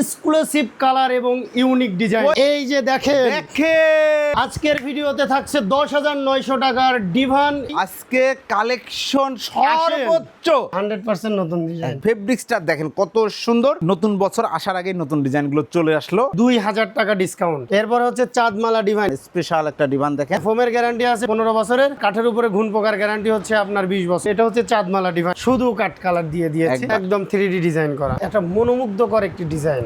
Exclusive colour এবং unique design এই যে দেখেন। দেখে আজকের ভিডিওতে থাকছে দশ হাজার নয়শো টাকার ডিভান। আজকে কালেকশন সর্বোচ্চ। হান্ড্রেড পার্সেন্ট নতুন ডিজাইন ফেব্রিক্সটা দেখেন কত সুন্দর। নতুন বছর আসার আগে নতুন ডিজাইনগুলো চলে আসলো। দুই হাজার টাকা ডিসকাউন্ট এরপর হচ্ছে চাঁদমালা ডিভাইন। স্পেশাল একটা ডিভান দেখেন। ফোমের গ্যারান্টি আছে পনেরো বছরের। কাঠের উপরে ঘুন পোকার গ্যারান্টি হচ্ছে আপনার বিশ বছর। এটা হচ্ছে চাঁদমালা ডিভাইন। শুধু কাঠ কালার দিয়ে দিয়েছে। একদম। একদম থ্রি ডি ডিজাইন করা। একটা মনোমুগ্ধকর একটি ডিজাইন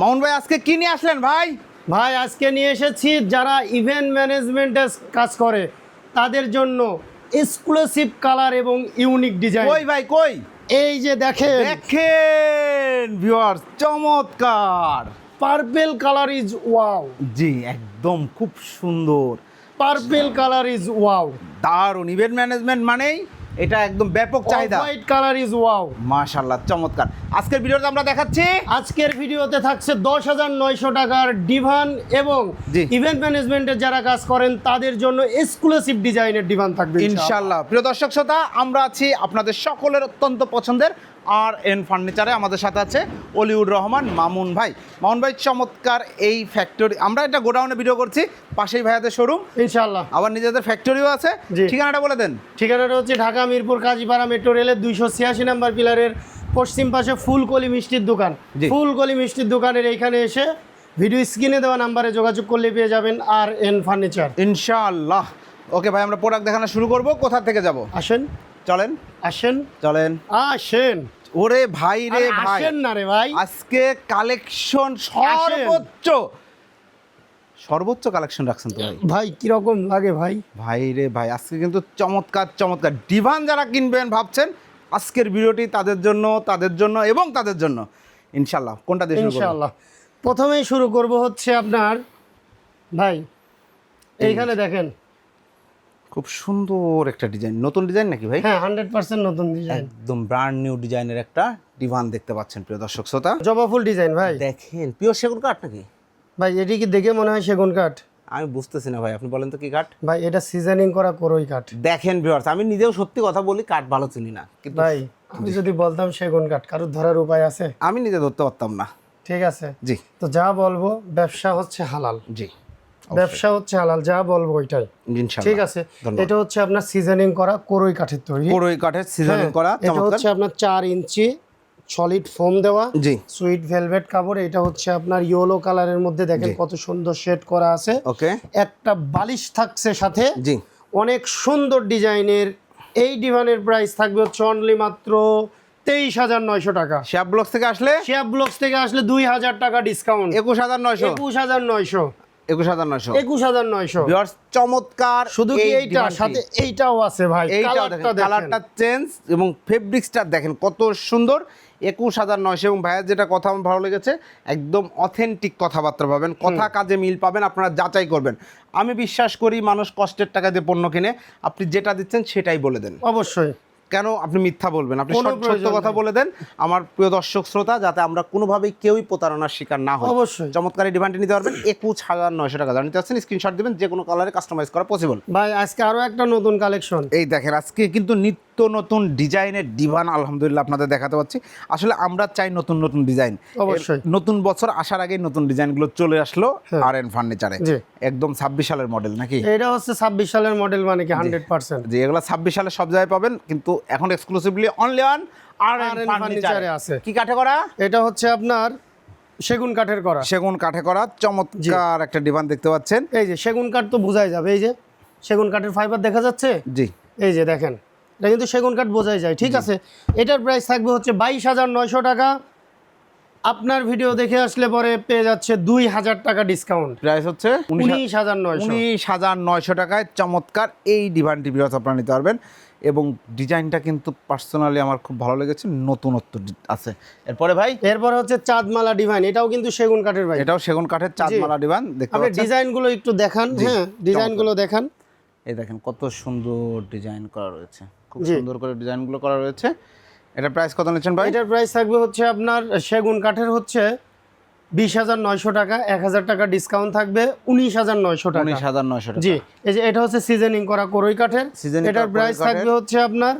মামুন ভাই আজকে কি নিয়ে আসলেন ভাই? ভাই আজকে নিয়ে এসেছি যারা ইভেন্ট ম্যানেজমেন্টের কাজ করে তাদের জন্য এক্সক্লুসিভ কালার এবং ইউনিক ডিজাইন কই ভাই কই? এই যে দেখেন। দেখেন ভিউয়ার্স চমৎকার। পার্পেল কালার ইজ ওয়াও জি একদম খুব সুন্দর। পার্পেল কালার ইজ ওয়াও দারুণ ইভেন্ট ম্যানেজমেন্ট মানেই এটা একদম ব্যাপক চাহিদা। হোয়াইট কালার ইজ ওয়াও মাশাল্লাহ চমৎকার। আজকের ভিডিওতে আমরা দেখাচ্ছি আজকের ভিডিওতে থাকছে দশ হাজার নয়শো টাকার ডিভান এবং। ইভেন্ট ম্যানেজমেন্টের যারা কাজ করেন তাদের জন্য এক্সক্লুসিভ ডিজাইনের ডিভান থাকবে ইনশাল্লাহ প্রিয় দর্শক শ্রোতা আমরা আছি আপনাদের সকলের অত্যন্ত পছন্দের আর এন ফার্নিচারে আমাদের সাথে আছে অলিউড রহমান মামুন ভাই। মামুন ভাই চমৎকার এই ফ্যাক্টরি আমরা এটা গোডাউনে ভিডিও করছি পাশেই ভাইয়াদের শোরুম ইনশাল্লাহ আবার নিজেদের ফ্যাক্টরিও আছে। ঠিকানাটা বলে দেন। ঠিকানাটা হচ্ছে ঢাকা মিরপুর কাজীপাড়া মেট্রো রেলের দুইশো ছিয়াশি নাম্বার পিলারের পশ্চিম পাশে ফুলকলি মিষ্টির দোকান। ফুলকলি মিষ্টির দোকানের এইখানে এসে ভিডিও স্ক্রিনে দেওয়া নাম্বারে যোগাযোগ করলে পেয়ে যাবেন আর এন ফার্নিচার। ইনশাআল্লাহ। ওকে ভাই আমরা প্রোডাক্ট দেখানো শুরু করব। কোথা থেকে যাব? আসেন। চলেন। আসেন। চলেন। আসেন। ওরে ভাই রে ভাই। আসেন না রে ভাই। আজকে কালেকশন সর্বোচ্চ। সর্বোচ্চ কালেকশন রাখছেন তো ভাই? ভাই কীরকম লাগে ভাই? ভাই রে ভাই আজকে কিন্তু চমৎকার চমৎকার। ডিভান যারা কিনবেন ভাবছেন আজকের ভিডিওটি তাদের জন্য তাদের জন্য এবং তাদের জন্য। ইনশাল্লাহ কোনটা দিয়ে? ইনশাআল্লাহ। প্রথমেই শুরু করব হচ্ছে আপনার ভাই এইখানে দেখেন। খুব সুন্দর একটা ডিজাইন। নতুন ডিজাইন নাকি ভাই? হ্যাঁ হান্ড্রেড পার্সেন্ট নতুন ডিজাইন। একদম ব্র্যান্ড নিউ ডিজাইনের একটা ডিভান দেখতে পাচ্ছেন প্রিয় দর্শক শ্রোতা। জবা ফুল ডিজাইন ভাই। দেখেন পিওর সেগুন কাঠ নাকি? ভাই এটি কি দেখে মনে হয় সেগুন কাঠ? আমি বুঝতেছি না ভাই আপনি বলেন তো কি কাঠ? ভাই এটা সিজনিং করা করই কাঠ। দেখেন ভিউয়ার্স আমি নিজেও সত্যি কথা বলি কাঠ ভালো চিনি না। কিন্তু ভাই আমি যদি বলতাম সেগুন কাঠ কারোর ধরার উপায় আছে? আমি নিজে ধরতে পারতাম না। ঠিক আছে? জি। তো যা বলব ব্যবসা হচ্ছে হালাল। জি ব্যবসা হচ্ছে হালাল যা বলব ওইটাই। ইনশাআল্লাহ। ঠিক আছে? এটা হচ্ছে আপনার সিজনিং করা করই কাঠের তৈরি। কোরই কাঠের সিজনিং হ্যাঁ, করা এটা হচ্ছে আপনার চার ইঞ্চি সলিড ফোম দেওয়া জি। সুইট ভেলভেট কাপড় এটা হচ্ছে আপনার ইয়েলো কালারের মধ্যে দেখেন কত সুন্দর শেড করা আছে। ওকে। একটা বালিশ থাকছে সাথে। জি। অনেক সুন্দর ডিজাইনের এই ডিভানের প্রাইস থাকবে হচ্ছে অনলি মাত্র তেইশ হাজার নয়শো টাকা। শ্যাপ ব্লক থেকে আসলে? শেয়ার ব্লকস থেকে আসলে দুই হাজার টাকা ডিসকাউন্ট একুশ হাজার নয়শো। একুশ হাজার নয়শো। একুশ হাজার নয়শো। একুশ হাজার নয়শো। চমৎকার শুধু কি এইটা? সাথে এইটাও আছে ভাই। এইটাও দেখেন কালারটা চেঞ্জ এবং ফেব্রিক্সটা দেখেন কত সুন্দর। একুশ হাজার নয়শো এবং ভাইয়ের যেটা কথা আমার ভালো লেগেছে একদম অথেন্টিক কথাবার্তা পাবেন কথা কাজে মিল পাবেন আপনারা যাচাই করবেন। আমি বিশ্বাস করি মানুষ কষ্টের টাকা দিয়ে পণ্য কিনে আপনি যেটা দিচ্ছেন সেটাই বলে দেন। অবশ্যই। কেন আপনি মিথ্যা বলবেন? আপনি সত্য কথা বলে দেন। আমার প্রিয় দর্শক শ্রোতা যাতে আমরা কোনোভাবেই কেউই প্রতারণার শিকার না হই। অবশ্যই। চমৎকার ডিমান্ডে নিতে পারবেন একুশ হাজার নয়শো টাকা। নিতে পারছেন স্ক্রিনশট দেবেন যে কোনো কালারে কাস্টমাইজ করা পসিবল ভাই আজকে আরও একটা নতুন কালেকশন এই দেখেন আজকে কিন্তু নিত্য নতুন ডিজাইনের ডিভান আলহামদুলিল্লাহ আপনাদের দেখাতে পাচ্ছি। আসলে আমরা চাই নতুন নতুন ডিজাইন। অবশ্যই। নতুন বছর আসার আগে নতুন ডিজাইনগুলো চলে আসলো। আর এন ফার্নিচারে একদম ছাব্বিশ সালের মডেল নাকি? এটা হচ্ছে ছাব্বিশ সালের মডেল মানে কি হান্ড্রেড পার্সেন্ট যে এগুলো ছাব্বিশ সালে সব জায়গায় পাবেন কিন্তু এখন exclusively only on R N ফার্নিচারে আছে। কি কাঠে করা? এটা হচ্ছে আপনার সেগুন কাঠের করা। সেগুন কাঠে করা চমৎকার একটা ডিভান দেখতে পাচ্ছেন। এই যে সেগুন কাঠ তো বোঝাই যাবে এই যে সেগুন কাঠের ফাইবার দেখা যাচ্ছে? জি। এই যে দেখেন এটা কিন্তু সেগুন কাঠ বোঝাই যায় ঠিক আছে? এটার প্রাইস থাকবে হচ্ছে বাইশ হাজার নয়শো টাকা। আপনার ভিডিও দেখে আসলে পরে পেয়ে যাচ্ছে দুই হাজার টাকা ডিসকাউন্ট প্রাইস হচ্ছে উনিশ হাজার নয়শো। উনিশ হাজার নয়শো টাকায় চমৎকার এই ডিভান টিভি আপনারা নিতে পারবেন। এবং ডিজাইনটা কিন্তু পার্সোনালি আমার খুব ভালো লেগেছে নতুনত্ব আছে। এরপরে ভাই? এরপর হচ্ছে চাঁদমালা ডিভাইন এটাও কিন্তু সেগুন কাঠের ভাই। এটাও সেগুন কাঠের চাঁদমালা ডিভান দেখতে আপনি ডিজাইনগুলো একটু দেখান হ্যাঁ ডিজাইনগুলো দেখান। এই দেখেন কত সুন্দর ডিজাইন করা রয়েছে। খুব সুন্দর করে ডিজাইনগুলো করা রয়েছে। এটা প্রাইস কত নিচ্ছেন ভাই? এটার প্রাইস থাকবে হচ্ছে আপনার সেগুন কাঠের হচ্ছে বিশ হাজার নয়শো টাকা এক হাজার টাকা ডিসকাউন্ট থাকবে উনিশ হাজার নয়শো টাকা। উনিশ হাজার নয়শো টাকা। জি এই যে এটা হচ্ছে সিজনিং করা করই কাঠের। সিজন এটার প্রাইস থাকবে হচ্ছে আপনার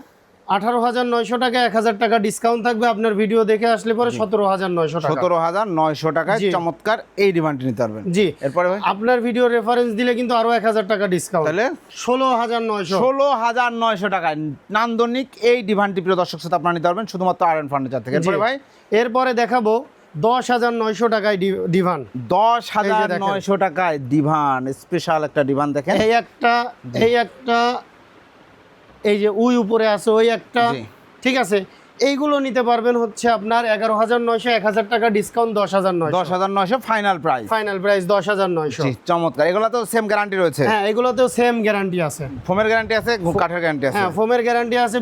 আঠারো হাজার নয়শো টাকা এক হাজার টাকা ডিসকাউন্ট থাকবে আপনার ভিডিও দেখে আসলে পরে সতেরো হাজার নয়শো সতেরো হাজার নয়শো টাকায় চমৎকার এই ডিমান্ডটি নিতে পারবেন। জি। এরপরে ভাই? আপনার ভিডিও রেফারেন্স দিলে কিন্তু আরও এক হাজার টাকা ডিসকাউন্ট তাহলে? ষোলো হাজার নয়শো। ষোলো হাজার নয়শো টাকায় নান্দনিক এই ডিভানটি প্রিয় দর্শক সাথে আপনারা নিতে পারবেন শুধুমাত্র আর এন ফার্নিচার থেকে। এরপরে ভাই? এরপরে দেখাবো দশ হাজার নয়শো টাকায় ডিভান দশ হাজার নয়শো টাকায় ডিভান স্পেশাল একটা ডিভান দেখেন। এই একটা এই একটা এই যে উই উপরে আছে ওই একটা। ঠিক আছে? এইগুলো নিতে পারবেন হচ্ছে আপনার এগারো হাজার নয়শো এক হাজার টাকা ডিসকাউন্ট দশ হাজার নয় দশ হাজার নয়শো ফাইনাল প্রাইস ফাইনাল প্রাইস দশ হাজার নয়শো। চমৎকার। এগুলো তো সেম গ্যারান্টি রয়েছে। হ্যাঁ এগুলোতেও সেম গ্যারান্টি আছে। ফোমের গ্যারান্টি আছে কাঠের গ্যারান্টি আছে। হ্যাঁ ফোমের গ্যারান্টি আছে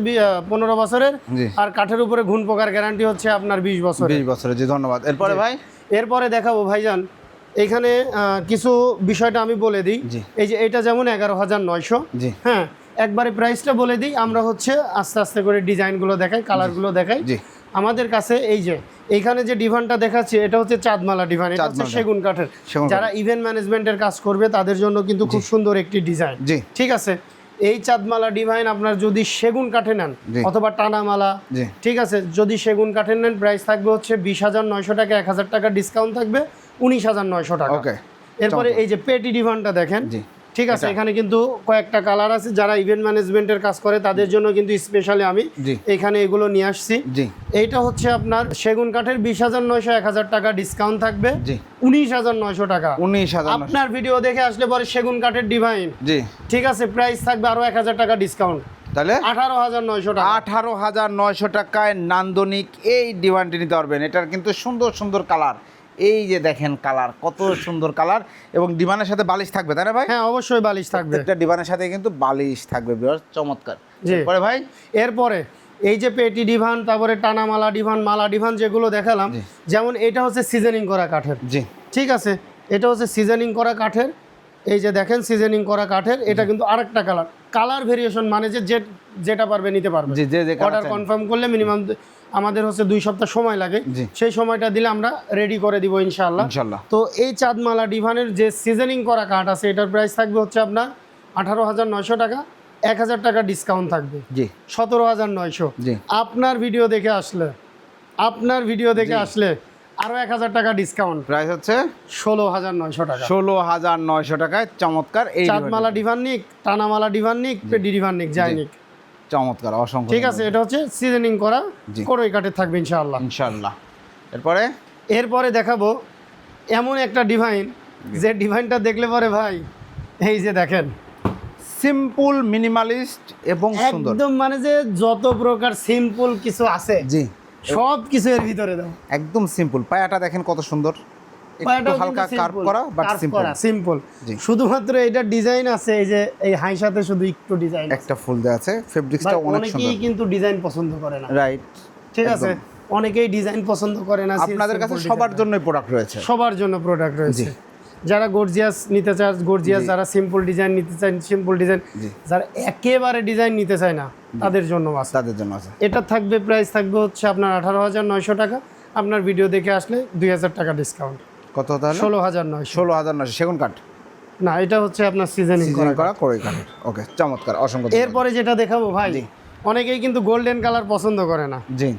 পনেরো বছরের। আর কাঠের উপরে ঘুণ পোকার গ্যারান্টি হচ্ছে আপনার বিশ বছর বিশ বছরের জি ধন্যবাদ। এরপরে ভাই? এরপরে দেখাবো ভাইজান। এখানে কিছু বিষয়টা আমি বলে দিই। এই যে এটা যেমন এগারো হাজার নয়শো। হ্যাঁ একবারে প্রাইসটা বলে দিই আমরা হচ্ছে আস্তে আস্তে করে ডিজাইনগুলো দেখাই কালারগুলো দেখাই। জি। আমাদের কাছে এই যে এইখানে যে ডিভানটা দেখাচ্ছি এটা হচ্ছে চাঁদমালা ডিভান এটা হচ্ছে সেগুন কাঠের। যারা ইভেন্ট ম্যানেজমেন্টের কাজ করবে তাদের জন্য কিন্তু খুব সুন্দর একটি ডিজাইন জি। ঠিক আছে? এই চাঁদমালা ডিভাইন আপনার যদি সেগুন কাঠে নেন অথবা টানামালা ঠিক আছে? যদি সেগুন কাঠে নেন প্রাইস থাকবে হচ্ছে বিশ হাজার নয়শো টাকা এক হাজার টাকা ডিসকাউন্ট থাকবে উনিশ হাজার নয়শো টাকা। এরপরে এই যে পেটি ডিভানটা দেখেন জি। ঠিক আছে এখানে কিন্তু কয়েকটা কালার আছে যারা ইভেন্ট ম্যানেজমেন্টের কাজ করে তাদের জন্য কিন্তু স্পেশালি আমি এখানে এগুলো নিয়ে আসছি। এইটা হচ্ছে আপনার সেগুন কাঠের বিশ হাজার নয়শো এক হাজার টাকা ডিসকাউন্ট থাকবে। উনিশ হাজার নয়শো টাকা। উনিশ হাজার আপনার ভিডিও দেখে আসলে পরে সেগুন কাঠের ডিভাইন জি। ঠিক আছে প্রাইস থাকবে আরও এক হাজার টাকা ডিসকাউন্ট তাহলে? আঠারো হাজার নয়শো টাকা। আঠারো হাজার নয়শো টাকায় নান্দনিক এই ডিমান্ডটি নিতে পারবেন। এটার কিন্তু সুন্দর সুন্দর কালার এই যে দেখেন কালার কত সুন্দর কালার এবং ডিমানের সাথে বালিশ থাকবে তাই না ভাই? হ্যাঁ অবশ্যই বালিশ থাকবে। একটা ডিমানের সাথে কিন্তু বালিশ থাকবে বিরাট চমৎকার। পরে ভাই? এরপরে এই যে পেটি ডিভান তারপরে টানা মালা ডিভান মালা ডিভান যেগুলো দেখালাম যেমন এটা হচ্ছে সিজনিং করা কাঠের। জি। ঠিক আছে? এটা হচ্ছে সিজনিং করা কাঠের। এই যে দেখেন সিজনিং করা কাঠের। এটা কিন্তু আরেকটা কালার। কালার ভেরিয়েশন মানে যে যেটা পারবে নিতে পারবে। জি যে যে অর্ডার কনফার্ম করলে মিনিমাম আমাদের হচ্ছে দুই সপ্তাহ সময় লাগে। সেই সময়টা দিলে আমরা রেডি করে দিব ইনশাল্লাহ ইনশাল্লাহ তো এই চাঁদমালা ডিভানের যে সিজনিং করা কাঠ আছে এটার প্রাইস থাকবে হচ্ছে আপনার আঠারো হাজার নয়শো টাকা। এক হাজার টাকা ডিসকাউন্ট থাকবে। জি। সতেরো হাজার নয়শো। জি। আপনার ভিডিও দেখে আসলে আপনার ভিডিও দেখে আসলে আরও এক হাজার টাকা ডিসকাউন্ট প্রাইস হচ্ছে? ষোলো হাজার নয়শো টাকা। ষোলো হাজার নয়শো টাকায় চমৎকার এই চাঁদমালা ডিভান নিক টানামালা ডিভান নিক পেডি ডিভান নিক যাই নিক। চমৎকার অসংখ্য ঠিক আছে এটা হচ্ছে সিজনিং করা জি। করই কাঠে থাকবে ইনশাআল্লাহ। ইনশাল্লাহ এরপরে? এরপরে দেখাবো এমন একটা ডিভাইন যে ডিভাইনটা দেখলে পরে ভাই এই যে দেখেন সিম্পল মিনিমালিস্ট এবং সুন্দর। একদম মানে যে যত প্রকার সিম্পল কিছু আছে জি। সব কিছু এর ভিতরে দাও। একদম সিম্পল পায়াটা দেখেন কত সুন্দর। একটু হালকা কার্ভ করা বাট সিম্পল। জি। শুধুমাত্র এটা ডিজাইন আছে এই যে এই হাইসাতে শুধু একটু ডিজাইন একটা ফুল দেওয়া আছে ফেব্রিক্সটা অনেক অনেকেই কিন্তু ডিজাইন পছন্দ করে না। রাইট ঠিক আছে? অনেকেই ডিজাইন পছন্দ করে না আপনাদের কাছে সবার। জন্যই প্রোডাক্ট রয়েছে। সবার জন্য প্রোডাক্ট রয়েছে। যারা গর্জিয়াস নিতে চায় গর্জিয়াস যারা সিম্পল ডিজাইন নিতে চায় সিম্পল ডিজাইন যারা একেবারে ডিজাইন নিতে চায় না তাদের জন্য আছে। তাদের জন্য আছে। এটা থাকবে প্রাইস থাকবে হচ্ছে আপনার আঠারো হাজার নয়শো টাকা। আপনার ভিডিও দেখে আসলে দুই হাজার টাকা ডিসকাউন্ট কত তাহলে? ষোলো হাজার নয়শো। ষোলো হাজার নয়শো। সেগুন কাঠ? না এটা হচ্ছে আপনার সিজনিং করা করে কাঠের ওকে চমৎকার অসংখ্য এরপরে যেটা দেখাবো ভাই অনেকেই কিন্তু গোল্ডেন কালার পছন্দ করে না। জি।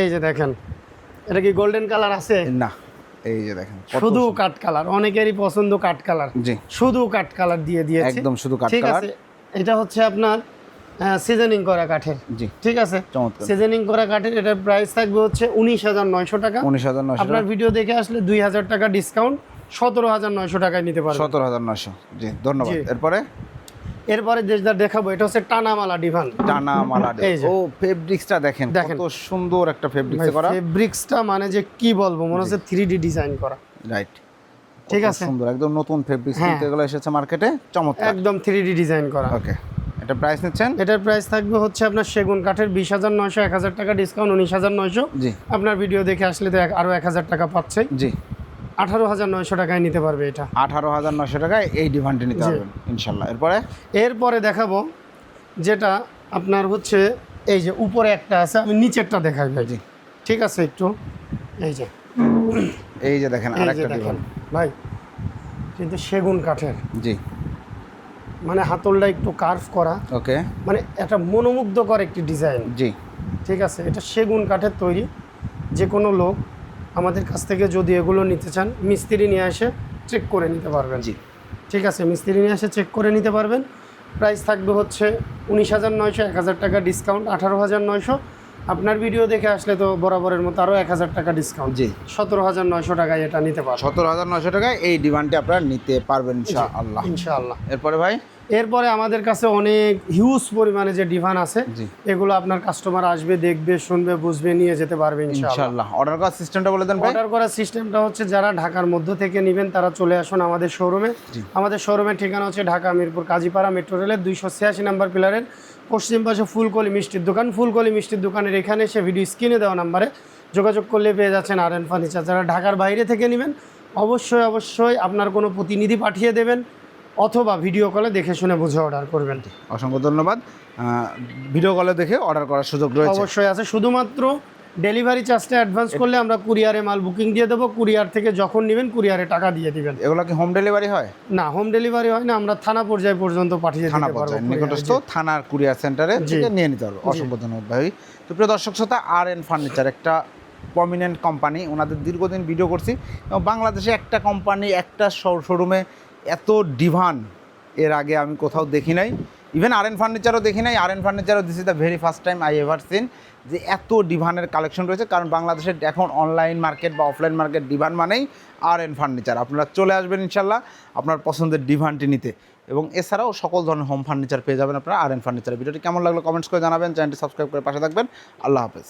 এই যে দেখেন এটা কি গোল্ডেন কালার আছে? না এই যে দেখেন শুধু কাট কালার অনেকেরই পছন্দ কাট কালার জি। শুধু কাট কালার দিয়ে দিয়েছে। একদম শুধু কাঠ কালার এটা হচ্ছে আপনার সিজনিং করা কাঠের। জি। ঠিক আছে? সিজনিং করা কাঠের এটার প্রাইস থাকবে হচ্ছে উনিশ হাজার নয়শো টাকা। উনিশ হাজার নয়শো আপনার ভিডিও দেখে আসলে দুই হাজার টাকা ডিসকাউন্ট সতেরো হাজার নয়শো টাকায় নিতে পারবেন। সতেরো হাজার নয়শো। জি ধন্যবাদ। এরপরে? এরপরে যেটা দেখাবো এটা হচ্ছে টানামালা ডিভান। টানা মালা ও ফেব্রিক্সটা দেখেন দেখেন। কত সুন্দর একটা ফেব্রিক্সে করা। ফেব্রিক্সটা মানে যে কি বলব মনে হচ্ছে থ্রি ডি ডিজাইন করা। রাইট ঠিক আছে? সুন্দর একদম নতুন ফেব্রিক্স হ্যাঁ। কিন্তু এগুলো এসেছে মার্কেটে চমৎকার। একদম থ্রি ডি ডিজাইন করা। ওকে এটা প্রাইস নিচ্ছেন? এটার প্রাইস থাকবে হচ্ছে আপনার সেগুন কাঠের বিশ হাজার নয়শো এক হাজার টাকা ডিসকাউন্ট উনিশ হাজার নয়শো। জি। আপনার ভিডিও দেখে আসলে তো এক- আরও এক হাজার টাকা পাচ্ছে। জি। আঠারো হাজার নয়শো টাকায় নিতে পারবে এটা। আঠারো হাজার নয়শো টাকায় এই ডিমান্ডটি নিতে। পারবেন ইনশাল্লাহ এরপরে? এরপরে দেখাবো যেটা আপনার হচ্ছে এই যে উপরে একটা আছে আমি নিচেরটা দেখাই ভাই। জি। ঠিক আছে একটু? এই যে। এই যে দেখেন আরেকটা দেখেন ভাই কিন্তু সেগুন কাঠের। জি। মানে হাতলটা একটু কার্ভ করা। ওকে মানে একটা মনোমুগ্ধকর একটি ডিজাইন জি। ঠিক আছে এটা সেগুন কাঠের তৈরি। যে কোনো লোক আমাদের কাছ থেকে যদি এগুলো নিতে চান মিস্ত্রি নিয়ে এসে চেক করে নিতে পারবেন। জি। ঠিক আছে মিস্ত্রি নিয়ে এসে চেক করে নিতে পারবেন। প্রাইস থাকবে হচ্ছে উনিশ হাজার নয়শো এক হাজার টাকা ডিসকাউন্ট আঠারো হাজার নয়শো। আপনার ভিডিও দেখে আসলে তো বরাবরের মতো আরও এক হাজার টাকা ডিসকাউন্ট জি। সতেরো হাজার নয়শো টাকায় এটা নিতে পারবেন। সতেরো হাজার নয়শো টাকায় এই ডিমান্ডটি আপনারা নিতে পারবেন ইনশাআল্লাহ। ইনশাআল্লাহ। এরপরে ভাই? এরপরে আমাদের কাছে অনেক হিউজ পরিমাণে যে ডিভান আছে এগুলো আপনার কাস্টমার আসবে দেখবে শুনবে বুঝবে নিয়ে যেতে পারবে ইনশাআল্লাহ। অর্ডার করার সিস্টেমটা বলে দেন ভাই। অর্ডার করার সিস্টেমটা হচ্ছে যারা ঢাকার মধ্য থেকে নেবেন তারা চলে আসুন আমাদের শোরুমে আমাদের শোরুমের ঠিকানা হচ্ছে ঢাকা মিরপুর কাজীপাড়া মেট্রো রেলের দুইশো ছিয়াশি নাম্বার পিলারের পশ্চিম পাশে ফুলকলি মিষ্টির দোকান। ফুলকলি মিষ্টির দোকানের এখানে এসে ভিডিও স্ক্রিনে দেওয়া নাম্বারে যোগাযোগ করলে পেয়ে যাচ্ছেন আর এন ফার্নিচার যারা ঢাকার বাইরে থেকে নেবেন অবশ্যই অবশ্যই আপনার কোনো প্রতিনিধি পাঠিয়ে দেবেন। অথবা ভিডিও কলে দেখে শুনে বুঝে অর্ডার করবেন। অসংখ্য ধন্যবাদ। ভিডিও কলে দেখে অর্ডার করার সুযোগ রয়েছে। অবশ্যই আছে। শুধুমাত্র ডেলিভারি চার্জটা অ্যাডভান্স করলে আমরা কুরিয়ারে মাল বুকিং দিয়ে দেবো। কুরিয়ার থেকে যখন নেবেন কুরিয়ারে টাকা দিয়ে দিবেন। এগুলো কি হোম ডেলিভারি হয়? না হোম ডেলিভারি হয় না। আমরা থানা পর্যায়ে পর্যন্ত পাঠিয়ে থানা দিতে পারব পর্যায়ে নিকটস্থ থানার কুরিয়ার সেন্টারে থেকে নিয়ে নিতে পারব। অসংখ্য ধন্যবাদ ভাই। তো প্রিয় দর্শক শ্রোতা আর এন ফার্নিচার একটা প্রমিনেন্ট কোম্পানি ওনাদের দীর্ঘদিন ভিডিও করছি। এবং বাংলাদেশে একটা কোম্পানি একটা শোরুমে এত ডিভান এর আগে আমি কোথাও দেখি নাই। ইভেন আর এন ফার্নিচারও দেখি নাই। R N ফার্নিচারও this is the very first time I ever seen যে এত ডিভানের কালেকশন রয়েছে। কারণ বাংলাদেশের এখন অনলাইন মার্কেট বা অফলাইন মার্কেট ডিভান মানেই আর এন ফার্নিচার আপনারা চলে আসবেন ইনশাল্লাহ আপনার পছন্দের ডিভানটি নিতে। এবং এছাড়াও সকল ধরনের হোম ফার্নিচার পেয়ে যাবেন আপনারা আর এন ফার্নিচার ভিডিওটি কেমন লাগল কমেন্টস করে জানাবেন। চ্যানেলটি সাবস্ক্রাইব করে পাশে থাকবেন। আল্লাহ হাফেজ।